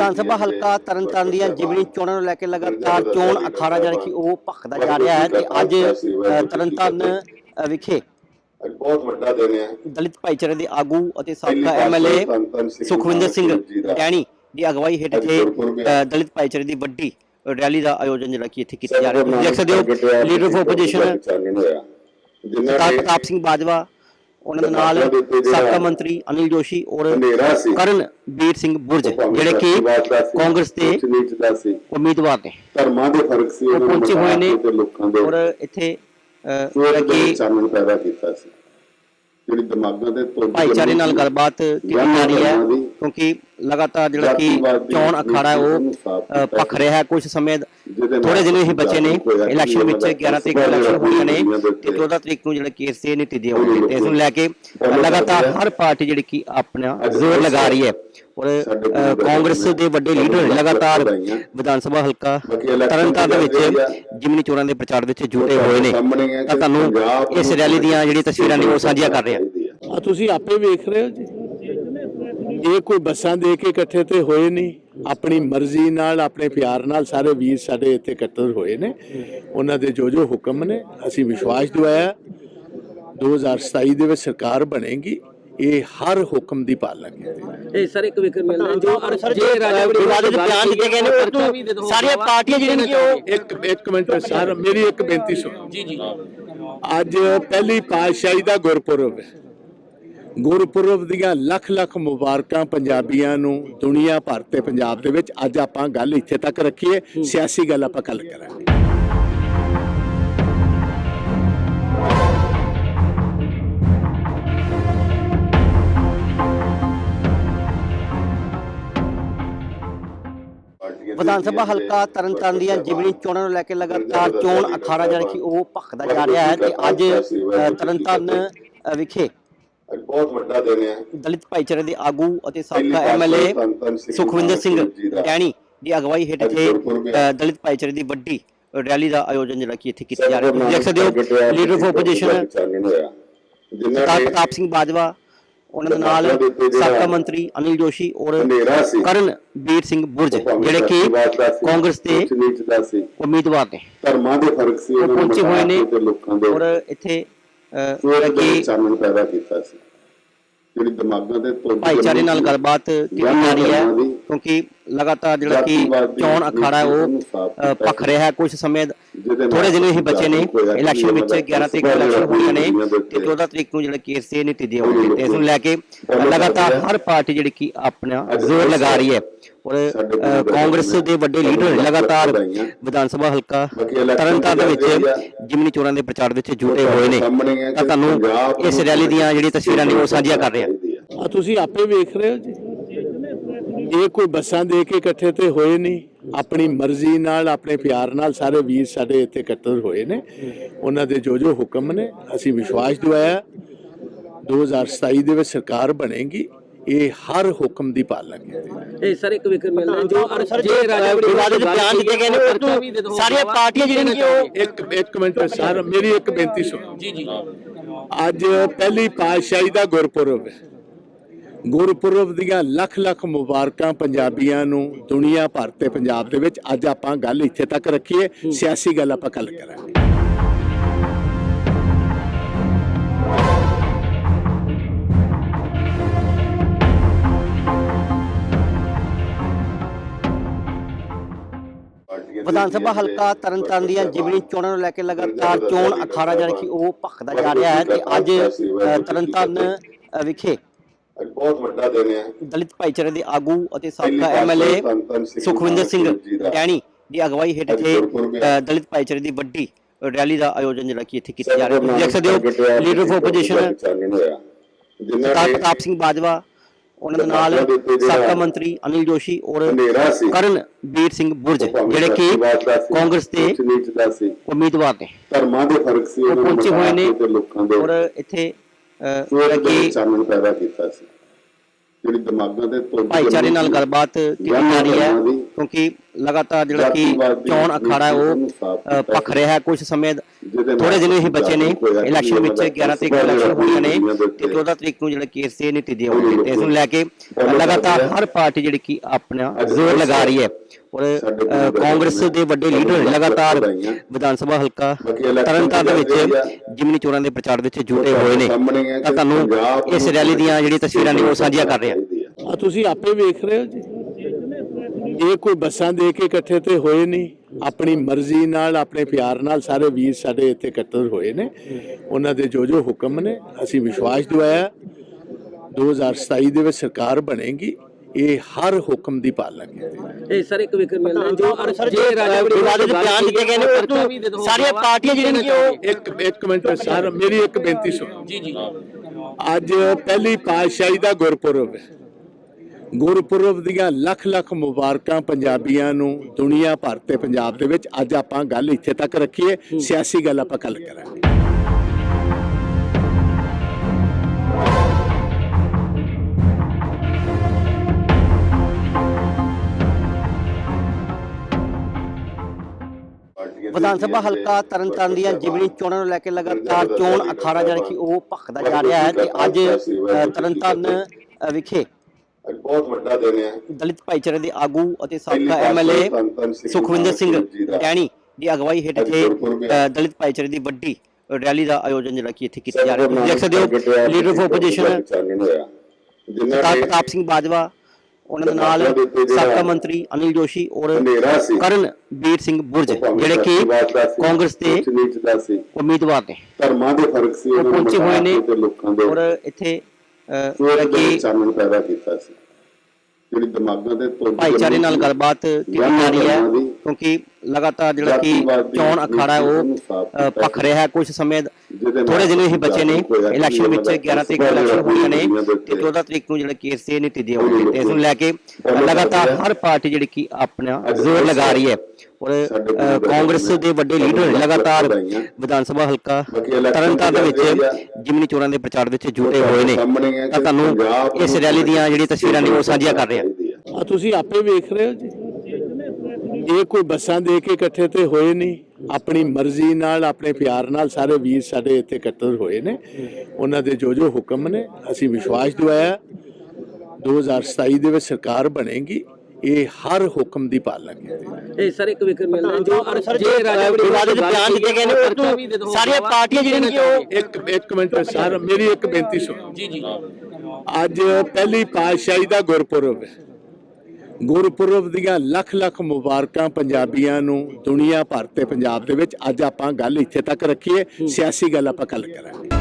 ਵਿਧਾਨ ਸਭਾ ਹਲਕਾ ਤਰਨਤਾਰਨ ਦੀਆਂ ਜਿਮਨੀ ਚੋਣਾਂ ਨੂੰ ਲੈ ਕੇ ਲਗਾਤਾਰ ਚੋਣ ਅਖਾੜਾ ਜਿਹੜਾ ਕਿ ਉਹ ਭਖਦਾ ਜਾ ਰਿਹਾ ਹੈ ਤੇ ਅੱਜ ਤਰਨਤਾਰਨ ਵਿਖੇ ਬਹੁਤ ਵੱਡਾ ਦਿਨ ਹੈ। ਦਲਿਤ ਭਾਈਚਾਰੇ ਦੇ ਆਗੂ ਅਤੇ ਸਾਬਕਾ ਐਮਐਲਏ ਸੁਖਵਿੰਦਰ ਸਿੰਘ ਟੈਣੀ ਦੀ। ਅਗਵਾਈ ਹੇਠ ਇੱਥੇ ਦਲਿਤ ਭਾਈਚਾਰੇ ਦੀ ਵੱਡੀ ਰੈਲੀ ਦਾ ਆਯੋਜਨ ਜਿਹੜਾ ਕਿ ਇੱਥੇ ਕੀਤਾ ਜਾ ਰਿਹਾ ਹੈ। ਦੇਖ ਸਕਦੇ ਹੋ ਲੀਡਰ ਆਫ ਆਪੋਜੀਸ਼ਨ ਜਿਨ੍ਹਾਂ ਨੇ ਪ੍ਰਤਾਪ ਸਿੰਘ ਬਾਜਵਾ ਉਹਨਾਂ ਦੇ ਨਾਲ ਸਾਬਕਾ ਮੰਤਰੀ ਅਨਿਲ ਜੋਸ਼ੀ ਔਰ ਹਨੇਰਾ ਸੀ। ਕਰਨਵੀਰ ਸਿੰਘ ਬੁਰਜ ਜਿਹੜੇ ਕਿ ਕਾਂਗਰਸ ਦੇ ਉਮੀਦਵਾਰ ਨੇ। ਧਰਮਾਂ ਦੇ ਫ਼ਰਕ ਸੀ ਉਹ ਉਹਨਾਂ ਪਹੁੰਚੇ ਹੋਏ ਨੇ ਔਰ ਇੱਥੇ ਕਿ ਚਾਨਣ ਪੈਦਾ ਕੀਤਾ ਸੀ ਜਿਹੜੀ ਦਿਮਾਗਾਂ ਦੇ ਭਾਈਚਾਰੇ ਨਾਲ ਗੱਲਬਾਤ ਕੀਤੀ ਜਾ ਰਹੀ ਹੈ ਕਿਉਂਕਿ ਲਗਾਤਾਰ ਜਿਹੜਾ ਕਿ ਚੋਣ ਅਖਾੜਾ ਉਹ ਭਖ ਰਿਹਾ ਹੈ ਕੁਝ ਸਮੇਂ ਥੋੜੇ ਦਿਨ ਹੀ ਬਚੇ ਨੇ ਇਲੈਕਸ਼ਨ ਵਿੱਚ 11 ਤਰੀਕ ਨੂੰ ਇਲੈਕਸ਼ਨ ਹੋਣੀਆਂ ਨੇ ਤੇ 14 ਤਰੀਕ ਨੂੰ ਜਿਹੜਾ ਕੇਸ ਦੇ ਨਤੀਜੇ ਹੋਣਗੇ ਤੇ ਇਸ ਨੂੰ ਲੈ ਕੇ ਲਗਾਤਾਰ ਹਰ ਪਾਰਟੀ ਜਿਹੜੀ ਕਿ ਆਪਣਾ ਜ਼ੋਰ ਲਗਾ ਰਹੀ ਹੈ। ਔਰ ਕਾਂਗਰਸ ਦੇ ਵੱਡੇ ਲੀਡਰ ਲਗਾਤਾਰ ਵਿਧਾਨ ਸਭਾ ਹਲਕਾ ਤਰਨਤਾਰਨ ਦੇ ਵਿੱਚ ਜਿਮਨੀ ਚੋਣਾਂ ਦੇ ਪ੍ਰਚਾਰ ਵਿੱਚ ਜੁਟੇ ਹੋਏ ਨੇ। ਤਾਂ ਤੁਹਾਨੂੰ ਇਸ ਰੈਲੀ ਦੀਆਂ ਜਿਹੜੀ ਤਸਵੀਰਾਂ ਨੇ ਉਹ ਸਾਂਝੀਆਂ ਕਰ ਰਹੇ ਹਾਂ। ਆ ਤੁਸੀਂ ਆਪੇ ਵੇਖ ਰਹੇ ਹੋ ਜੀ। ਇਹ ਕੋਈ ਬੱਸਾਂ ਦੇ ਕੇ ਇਕੱਠੇ ਤੇ ਹੋਏ ਨਹੀਂ। ਆਪਣੀ ਮਰਜ਼ੀ ਨਾਲ ਆਪਣੇ ਪਿਆਰ ਨਾਲ ਸਾਰੇ ਵੀਰ ਸਾਡੇ ਇੱਥੇ ਇਕੱਤਰ ਹੋਏ ਨੇ। ਉਹਨਾਂ ਦੇ ਜੋ ਜੋ ਹੁਕਮ ਨੇ ਅਸੀਂ ਵਿਸ਼ਵਾਸ ਦਿਵਾਇਆ। 2027 ਦੇ ਵਿੱਚ ਸਰਕਾਰ ਬਣੇਗੀ। ਇਹ ਹਰ ਹੁਕਮ ਦੀ ਪਾਲਣਾ ਕੀਤੀ ਇਹ ਸਰ ਇੱਕ ਵਿਕਰ ਮਿਲਦਾ ਜੋ ਅਰ ਜੇ ਰਾਜਾ ਵਿਵਾਦਿਤ ਬਿਆਨ ਦਿੱਤੇ ਗਏ ਨੇ ਉਹ ਤੋਂ ਸਾਰੀਆਂ ਪਾਰਟੀਆਂ ਜਿਹੜੀਆਂ ਨੇ ਕਿ ਉਹ ਇੱਕ ਇੱਕ ਮਿੰਟ ਸਰ ਮੇਰੀ ਇੱਕ ਬੇਨਤੀ ਸੁਣੋ। ਜੀ ਜੀ। ਅੱਜ ਪਹਿਲੀ ਪਾਤਸ਼ਾਹੀ ਦਾ ਗੁਰਪੁਰਬ ਹੈ। ਗੁਰਪੁਰਬ ਦੀਆਂ ਲੱਖ ਲੱਖ ਮੁਬਾਰਕਾਂ ਪੰਜਾਬੀਆਂ ਨੂੰ ਦੁਨੀਆ ਭਰ ਤੇ ਪੰਜਾਬ ਦੇ ਵਿੱਚ ਅੱਜ ਆਪਾਂ ਗੱਲ ਇੱਥੇ ਤੱਕ ਰੱਖੀਏ। ਸਿਆਸੀ ਗੱਲ ਆਪਾਂ ਕੱਲ ਕਰਾਂਗੇ। ਵਿਧਾਨ ਸਭਾ ਹਲਕਾ ਤਰਨਤਾਰਨ ਦੀਆਂ ਜਿਮਨੀ ਚੋਣਾਂ ਨੂੰ ਲੈ ਕੇ ਲਗਾਤਾਰ ਚੋਣ ਅਖਾੜਾ ਜਿਹੜਾ ਕਿ ਉਹ ਭਖਦਾ ਜਾ ਰਿਹਾ ਹੈ ਤੇ ਅੱਜ ਤਰਨਤਾਰਨ ਵਿਖੇ ਅੱਜ ਬਹੁਤ ਵੱਡਾ ਦਿਨ ਹੈ। ਦਲਿਤ ਭਾਈਚਾਰੇ ਦੇ ਆਗੂ ਅਤੇ ਸਾਬਕਾ ਐਮਐਲਏ ਸੁਖਵਿੰਦਰ ਸਿੰਘ ਟੈਣੀ ਦੀ ਅਗਵਾਈ ਹੇਠ ਇੱਥੇ ਦਲਿਤ ਭਾਈਚਾਰੇ ਦੀ ਵੱਡੀ ਰੈਲੀ ਦਾ ਆਯੋਜਨ ਜਿਹੜਾ ਕਿ ਇੱਥੇ ਕੀਤਾ ਜਾ ਰਿਹਾ। ਹੈ ਦੇਖ ਸਕਦੇ ਹੋ ਲੀਡਰ ਆਫ ਆਪੋਜੀਸ਼ਨ ਜਿਨ੍ਹਾਂ ਸਰਦਾਰ ਨੇ ਪ੍ਰਤਾਪ ਸਿੰਘ ਬਾਜਵਾ ਉਹਨਾਂ ਦੇ ਨਾਲ ਸਾਬਕਾ ਮੰਤਰੀ ਅਨਿਲ ਜੋਸ਼ੀ ਔਰ ਸੀ। ਕਰਨਵੀਰ ਸਿੰਘ ਬੁਰਜ ਜਿਹੜੇ ਕਿ ਕਾਂਗਰਸ ਦੇ ਦਾ ਉਮੀਦਵਾਰ ਨੇ। ਧਰਮਾਂ ਦੇ ਫ਼ਰਕ ਸੀ ਉਹ ਉਹਨਾਂ ਪਹੁੰਚੇ ਹੋਏ ਨੇ ਦੇ। ਔਰ ਇੱਥੇ ਦੇ ਕਿ ਚਾਨਣ ਪੈਦਾ ਕੀਤਾ ਸੀ। ਜਿਹੜੀ ਦਿਮਾਗਾਂ ਦੇ ਤੁਰ ਭਾਈਚਾਰੇ ਨਾਲ ਗੱਲਬਾਤ ਕੀਤੀ ਜਾ ਰਹੀ ਹੈ? ਕਿਉਂਕਿ ਲਗਾਤਾਰ ਜਿਹੜਾ ਕਿ ਚੋਣ ਅਖਾੜਾ ਉਹ ਭਖ ਰਿਹਾ ਹੈ। ਕੁਝ ਸਮੇਂ ਥੋੜੇ ਦਿਨ ਹੀ ਬਚੇ ਨੇ। ਇਲੈਕਸ਼ਨ ਵਿੱਚ 11 ਤਰੀਕ ਨੂੰ ਇਲੈਕਸ਼ਨ ਹੋਣੀਆਂ ਨੇ ਤੇ 14 ਤਰੀਕ ਨੂੰ ਜਿਹੜਾ ਕੇਸ ਦੇ ਨਤੀਜੇ ਹੋਣਗੇ ਤੇ ਇਸ ਨੂੰ ਲੈ ਕੇ ਲਗਾਤਾਰ ਹਰ ਪਾਰਟੀ ਜਿਹੜੀ ਕਿ ਆਪਣਾ ਜ਼ੋਰ ਲਗਾ ਰਹੀ ਹੈ। ਔਰ ਕਾਂਗਰਸ ਦੇ ਵੱਡੇ ਲੀਡਰ ਲਗਾਤਾਰ ਵਿਧਾਨ ਸਭਾ ਹਲਕਾ ਤਰਨਤਾਰਨ ਦੇ ਵਿੱਚ ਜਿਮਨੀ ਚੋਣਾਂ ਦੇ ਪ੍ਰਚਾਰ ਵਿੱਚ ਜੁਟੇ ਹੋਏ ਨੇ। ਤਾਂ ਤੁਹਾਨੂੰ ਇਸ ਰੈਲੀ ਦੀਆਂ ਜਿਹੜੀ ਤਸਵੀਰਾਂ ਨੇ ਉਹ ਸਾਂਝੀਆਂ ਕਰ ਰਹੇ ਹਾਂ ਆ। ਤੁਸੀਂ ਆਪੇ ਵੇਖ ਰਹੇ ਹੋ ਜੀ। ਇਹ ਕੋਈ ਬੱਸਾਂ ਦੇ ਕੇ ਇਕੱਠੇ ਤੇ ਹੋਏ ਨਹੀਂ। ਆਪਣੀ ਮਰਜ਼ੀ ਨਾਲ ਆਪਣੇ ਪਿਆਰ ਨਾਲ ਸਾਰੇ ਵੀਰ ਸਾਡੇ ਇੱਥੇ ਇਕੱਤਰ ਹੋਏ ਨੇ। ਉਹਨਾਂ ਦੇ ਜੋ ਜੋ ਹੁਕਮ ਨੇ ਅਸੀਂ ਵਿਸ਼ਵਾਸ ਦਿਵਾਇਆ। 2027 ਦੇ ਵਿੱਚ ਸਰਕਾਰ ਬਣੇਗੀ। ਇਹ ਹਰ ਹੁਕਮ ਦੀ ਪਾਲਣਾ ਕੀਤੀ ਇਹ ਸਰ ਇੱਕ ਵਿਕਰ ਮਿਲਦਾ ਜੋ ਅਰ ਜੇ ਰਾਜਾ ਵੜਿੰਗ ਵਿਵਾਦਿਤ ਬਿਆਨ ਦਿੱਤੇ ਗਏ ਨੇ ਉਹ ਸਾਰੀਆਂ ਪਾਰਟੀਆਂ ਜਿਹੜੀਆਂ ਨੇ ਕਿ ਉਹ ਇੱਕ ਇੱਕ ਮਿੰਟ ਸਰ ਮੇਰੀ ਇੱਕ ਬੇਨਤੀ ਸੁਣੋ। ਜੀ ਜੀ। ਅੱਜ ਪਹਿਲੀ ਪਾਤਸ਼ਾਹੀ ਦਾ ਗੁਰਪੁਰਬ ਹੈ। ਗੁਰਪੁਰਬ ਦੀਆਂ ਲੱਖ ਲੱਖ ਮੁਬਾਰਕਾਂ ਪੰਜਾਬੀਆਂ ਨੂੰ ਦੁਨੀਆ ਭਰ ਤੇ ਪੰਜਾਬ ਦੇ ਵਿੱਚ ਅੱਜ ਆਪਾਂ ਗੱਲ ਇੱਥੇ ਤੱਕ ਰੱਖੀਏ। ਸਿਆਸੀ ਗੱਲ ਆਪਾਂ ਕੱਲ ਕਰਾਂਗੇ। ਵਿਧਾਨ ਸਭਾ ਹਲਕਾ ਤਰਨਤਾਰਨ ਦੀਆਂ ਜਿਮਨੀ ਚੋਣਾਂ ਨੂੰ ਲੈ ਕੇ ਲਗਾਤਾਰ ਚੋਣ ਅਖਾੜਾ ਜਿਹੜਾ ਕਿ ਉਹ ਭਖਦਾ ਜਾ ਰਿਹਾ ਹੈ ਤੇ ਅੱਜ ਤਰਨਤਾਰਨ ਵਿਖੇ ਬਹੁਤ ਵੱਡਾ ਦਿਨ ਹੈ। ਦਲਿਤ ਭਾਈਚਾਰੇ ਦੇ ਆਗੂ ਅਤੇ ਸਾਬਕਾ ਐਮਐਲਏ ਸੁਖਵਿੰਦਰ ਸਿੰਘ ਟੈਣੀ ਦੀ ਅਗਵਾਈ ਹੇਠ ਇੱਥੇ ਦਲਿਤ ਭਾਈਚਾਰੇ ਦੀ ਵੱਡੀ ਰੈਲੀ ਦਾ ਆਯੋਜਨ ਜਿਹੜਾ ਕਿ ਇੱਥੇ ਕੀਤਾ ਜਾ ਰਿਹਾ ਹੈ। ਦੇਖ ਸਕਦੇ ਹੋ ਲੀਡਰ ਆਫ ਆਪੋਜੀਸ਼ਨ ਜਿਨ੍ਹਾਂ ਨੇ ਪ੍ਰਤਾਪ ਸਿੰਘ ਬਾਜਵਾ ਉਹਨਾਂ ਦੇ ਨਾਲ ਸਾਬਕਾ ਮੰਤਰੀ ਅਨਿਲ ਜੋਸ਼ੀ ਔਰ ਕਰਨਵੀਰ ਸਿੰਘ ਬੁਰਜ ਜਿਹੜੇ ਕਿ ਕਾਂਗਰਸ ਦੇ ਉਮੀਦਵਾਰ ਨੇ। ਧਰਮਾਂ ਦੇ ਫ਼ਰਕ ਸੀ ਉਹ ਪਹੁੰਚੇ ਹੋਏ ਨੇ ਤੇ ਲੋਕਾਂ ਦੇ। ਔਰ ਇੱਥੇ ਕਿ ਚਾਨਣ ਪੈਦਾ ਕੀਤਾ ਸੀ। ਜਿਹੜੀ ਦਿਮਾਗਾਂ ਦੇ ਭਾਈਚਾਰੇ ਨਾਲ ਗੱਲਬਾਤ ਕੀਤੀ ਜਾ ਰਹੀ ਹੈ ਕਿਉਂਕਿ ਲਗਾਤਾਰ ਜਿਹੜਾ ਕਿ ਚੋਣ ਅਖਾੜਾ ਉਹ ਭਖ ਰਿਹਾ ਹੈ ਕੁਝ ਸਮੇਂ ਥੋੜੇ ਦਿਨ ਹੀ ਬਚੇ ਨੇ। ਇਲੈਕਸ਼ਨ ਵਿੱਚ 11 ਤਰੀਕ ਨੂੰ ਇਲੈਕਸ਼ਨ ਹੋਣੀਆਂ ਨੇ ਤੇ 14 ਤਰੀਕ ਨੂੰ ਜਿਹੜਾ ਕੇਸ ਦੇ ਨਤੀਜੇ ਆਉਣਗੇ ਤੇ ਇਸ ਨੂੰ ਲੈ ਕੇ ਲਗਾਤਾਰ ਹਰ ਪਾਰਟੀ ਜਿਹੜੀ ਕਿ ਆਪਣਾ ਜ਼ੋਰ ਲਗਾ ਰਹੀ ਹੈ। ਔਰ ਕਾਂਗਰਸ ਦੇ ਵੱਡੇ ਲੀਡਰ ਲਗਾਤਾਰ ਵਿਧਾਨ ਸਭਾ ਹਲਕਾ ਤਰਨਤਾਰਨ ਦੇ ਵਿੱਚ ਜਿਮਨੀ ਚੋਣਾਂ ਦੇ ਪ੍ਰਚਾਰ ਵਿੱਚ ਜੁੜੇ ਹੋਏ ਨੇ। ਤਾਂ ਤੁਹਾਨੂੰ ਇਸ ਰੈਲੀ ਦੀਆਂ ਜਿਹੜੀਆਂ ਤਸਵੀਰਾਂ ਨੇ ਉਹ ਸਾਂਝੀਆਂ ਕਰ ਰਹੇ ਹਾਂ ਆ ਤੁਸੀਂ ਆਪੇ ਵੇਖ ਰਹੇ ਹੋ ਜੀ। ਇਹ ਕੋਈ ਬੱਸਾਂ ਦੇ ਕੇ ਇਕੱਠੇ ਤੇ ਹੋਏ ਨਹੀਂ। ਆਪਣੀ ਮਰਜ਼ੀ ਨਾਲ ਆਪਣੇ ਪਿਆਰ ਨਾਲ ਸਾਰੇ ਵੀਰ ਸਾਡੇ ਇੱਥੇ ਇਕੱਤਰ ਹੋਏ ਨੇ। ਉਹਨਾਂ ਦੇ ਜੋ ਜੋ ਹੁਕਮ ਨੇ ਅਸੀਂ ਵਿਸ਼ਵਾਸ ਦਿਵਾਇਆ। 2027 ਦੇ ਵਿੱਚ ਸਰਕਾਰ ਬਣੇਗੀ। ਇਹ ਹਰ ਹੁਕਮ ਦੀ ਪਾਲਣਾ ਕੀਤੀ ਇਹ ਸਰ ਇੱਕ ਵਿਕਰ ਮਿਲਣਾ ਜੋ ਜੇ ਰਾਜਾ ਵਿਵਾਦ ਦੇ ਬਿਆਨ ਦਿੱਤੇ ਗਏ ਨੇ ਉਹ ਸਾਰੀਆਂ ਪਾਰਟੀਆਂ ਜਿਹੜੀਆਂ ਨੇ ਉਹ ਇੱਕ ਇੱਕ ਮਿੰਟ ਸਰ ਮੇਰੀ ਇੱਕ ਬੇਨਤੀ ਸੁਣੋ। ਜੀ ਜੀ। ਅੱਜ ਪਹਿਲੀ ਪਾਤਸ਼ਾਹੀ ਦਾ ਗੁਰਪੁਰਬ ਹੈ। ਗੁਰਪੁਰਬ ਦੀਆਂ ਲੱਖ ਲੱਖ ਮੁਬਾਰਕਾਂ ਪੰਜਾਬੀਆਂ ਨੂੰ ਦੁਨੀਆ ਭਰ ਤੇ ਪੰਜਾਬ ਦੇ ਵਿੱਚ ਅੱਜ ਆਪਾਂ ਗੱਲ ਇੱਥੇ ਤੱਕ ਰੱਖੀਏ ਸਿਆਸੀ ਗੱਲ ਆਪਾਂ ਕੱਲ ਕਰਾਂਗੇ। ਵਿਧਾਨ ਸਭਾ ਹਲਕਾ ਤਰਨਤਾਰਨ ਦੀਆਂ ਜਿਮਨੀ ਚੋਣਾਂ ਨੂੰ ਲੈ ਕੇ ਲਗਾਤਾਰ ਚੋਣ ਅਖਾੜਾ ਜਿਹੜਾ ਕਿ ਉਹ ਭਖਦਾ ਜਾ ਰਿਹਾ ਹੈ ਤੇ ਅੱਜ ਅ, ਤਰਨਤਾਰਨ ਵਿਖੇ ਅੱਜ ਬਹੁਤ ਵੱਡਾ ਦਿਨ ਹੈ। ਦਲਿਤ ਭਾਈਚਾਰੇ ਦੇ ਆਗੂ ਅਤੇ ਸਾਬਕਾ ਐਮਐਲਏ ਸੁਖਵਿੰਦਰ ਸਿੰਘ ਡੈਣੀ ਦੀ। ਅਗਵਾਈ ਹੇਠ ਅ, ਦਲਿਤ ਭਾਈਚਾਰੇ ਦੀ ਵੱਡੀ ਰੈਲੀ ਦਾ ਆਯੋਜਨ ਜਿਹੜਾ ਕਿ ਇੱਥੇ ਕੀਤਾ ਜਾ ਰਿਹਾ ਹੈ। ਦੇਖ ਸਕਦੇ ਹੋ leader of opposition Partap Singh Bajwa ਉਹਨਾਂ ਦੇ ਨਾਲ ਸਾਬਕਾ ਮੰਤਰੀ ਅਨਿਲ ਜੋਸ਼ੀ ਔਰ ਸੀ। ਕਰਨਵੀਰ ਸਿੰਘ ਬੁਰਜ ਜਿਹੜੇ ਕਿ ਕਾਂਗਰਸ ਦੇ ਉਮੀਦਵਾਰ ਨੇ। ਧਰਮਾਂ ਦੇ ਫ਼ਰਕ ਸੀ ਉਹ ਉਹਨਾਂ ਪਹੁੰਚੇ ਹੋਏ ਨੇ ਤੇ ਲੋਕਾਂ ਦੇ ਔਰ ਇੱਥੇ ਜਿਹੜਾ ਕਿ ਪੈਦਾ ਕੀਤਾ ਸੀ। ਜਿਹੜੀ ਦਿਮਾਗਾਂ ਦੇ ਤੋਂ ਭਾਈਚਾਰੇ ਨਾਲ ਗੱਲਬਾਤ ਕੀਤੀ ਜਾ ਰਹੀ ਹੈ ਕਿਉਂਕਿ ਲਗਾਤਾਰ ਜਿਹੜਾ ਕਿ ਚੋਣ ਅਖਾੜਾ ਉਹ ਭਖ ਰਿਹਾ ਹੈ। ਕੁਝ ਸਮੇਂ ਥੋੜੇ ਦਿਨ ਹੀ ਬਚੇ ਨੇ ਇਲੈਕਸ਼ਨ ਵਿੱਚ 11 ਤਰੀਕ ਨੂੰ ਇਲੈਕਸ਼ਨ ਹੋਣੀਆਂ ਨੇ ਤੇ 14 ਤਰੀਕ ਨੂੰ ਜਿਹੜਾ ਕੇਸ ਦੇ ਨਤੀਜੇ ਆਉਣਗੇ ਤੇ ਇਸ ਨੂੰ ਲੈ ਕੇ ਲਗਾਤਾਰ ਹਰ ਪਾਰਟੀ ਜਿਹੜੀ ਕਿ ਆਪਣਾ ਜ਼ੋਰ ਲਗਾ ਰਹੀ ਹੈ। ਔਰ ਕਾਂਗਰਸ ਦੇ ਵੱਡੇ ਲੀਡਰ ਲਗਾਤਾਰ ਵਿਧਾਨ ਸਭਾ ਹਲਕਾ ਤਰਨਤਾਰਨ ਦੇ ਵਿੱਚ ਜਿਮਨੀ ਚੋਣਾਂ ਦੇ ਪ੍ਰਚਾਰ ਵਿੱਚ ਜੁੜੇ ਹੋਏ ਨੇ। ਤਾਂ ਤੁਹਾਨੂੰ ਇਸ ਰੈਲੀ ਦੀਆਂ ਜਿਹੜੀਆਂ ਤਸਵੀਰਾਂ ਨੇ ਉਹ ਸਾਂਝੀਆਂ ਕਰ ਰਹੇ ਹਾਂ। ਆ ਤੁਸੀਂ ਆਪੇ ਵੇਖ ਰਹੇ ਹੋ ਜੀ। ਇਹ ਕੋਈ ਬੱਸਾਂ ਦੇ ਕੇ ਇਕੱਠੇ ਤੇ ਹੋਏ ਨਹੀਂ। ਆਪਣੀ ਮਰਜ਼ੀ ਨਾਲ ਆਪਣੇ ਪਿਆਰ ਨਾਲ ਸਾਰੇ ਵੀਰ ਸਾਡੇ ਇੱਥੇ ਇਕੱਤਰ ਹੋਏ ਨੇ। ਉਹਨਾਂ ਦੇ ਜੋ ਜੋ ਹੁਕਮ ਨੇ ਅਸੀਂ ਵਿਸ਼ਵਾਸ ਦਿਵਾਇਆ। 2027 ਦੇ ਵਿੱਚ ਸਰਕਾਰ ਬਣੇਗੀ। ਇਹ ਹਰ ਹੁਕਮ ਦੀ ਪਾਲਣਾ ਕੀਤੀ ਇਹ ਸਰ ਇੱਕ ਵਿਕਰ ਮਿਲਣਾ ਜੋ ਜੇ ਰਾਜਾ ਦੇ ਬਿਆਨ ਦਿੱਤੇ ਗਏ ਨੇ ਉਹ ਤੋਂ ਸਾਰੀਆਂ ਪਾਰਟੀਆਂ ਜਿਹੜੀਆਂ ਨੇ ਉਹ ਇੱਕ ਇੱਕ ਮਿੰਟ ਸਰ ਮੇਰੀ ਇੱਕ ਬੇਨਤੀ ਸੁਣੋ। ਜੀ ਜੀ। ਅੱਜ ਪਹਿਲੀ ਪਾਤਸ਼ਾਹੀ ਦਾ ਗੁਰਪੁਰਬ ਹੈ। ਗੁਰਪੁਰਬ ਦੀਆਂ ਲੱਖ ਲੱਖ ਮੁਬਾਰਕਾਂ ਪੰਜਾਬੀਆਂ ਨੂੰ, ਦੁਨੀਆ ਭਰ ਤੇ ਪੰਜਾਬ ਦੇ ਵਿੱਚ ਅੱਜ ਆਪਾਂ ਗੱਲ ਇੱਥੇ ਤੱਕ ਰੱਖੀਏ। ਸਿਆਸੀ ਗੱਲ ਆਪਾਂ ਕੱਲ ਕਰਾਂਗੇ।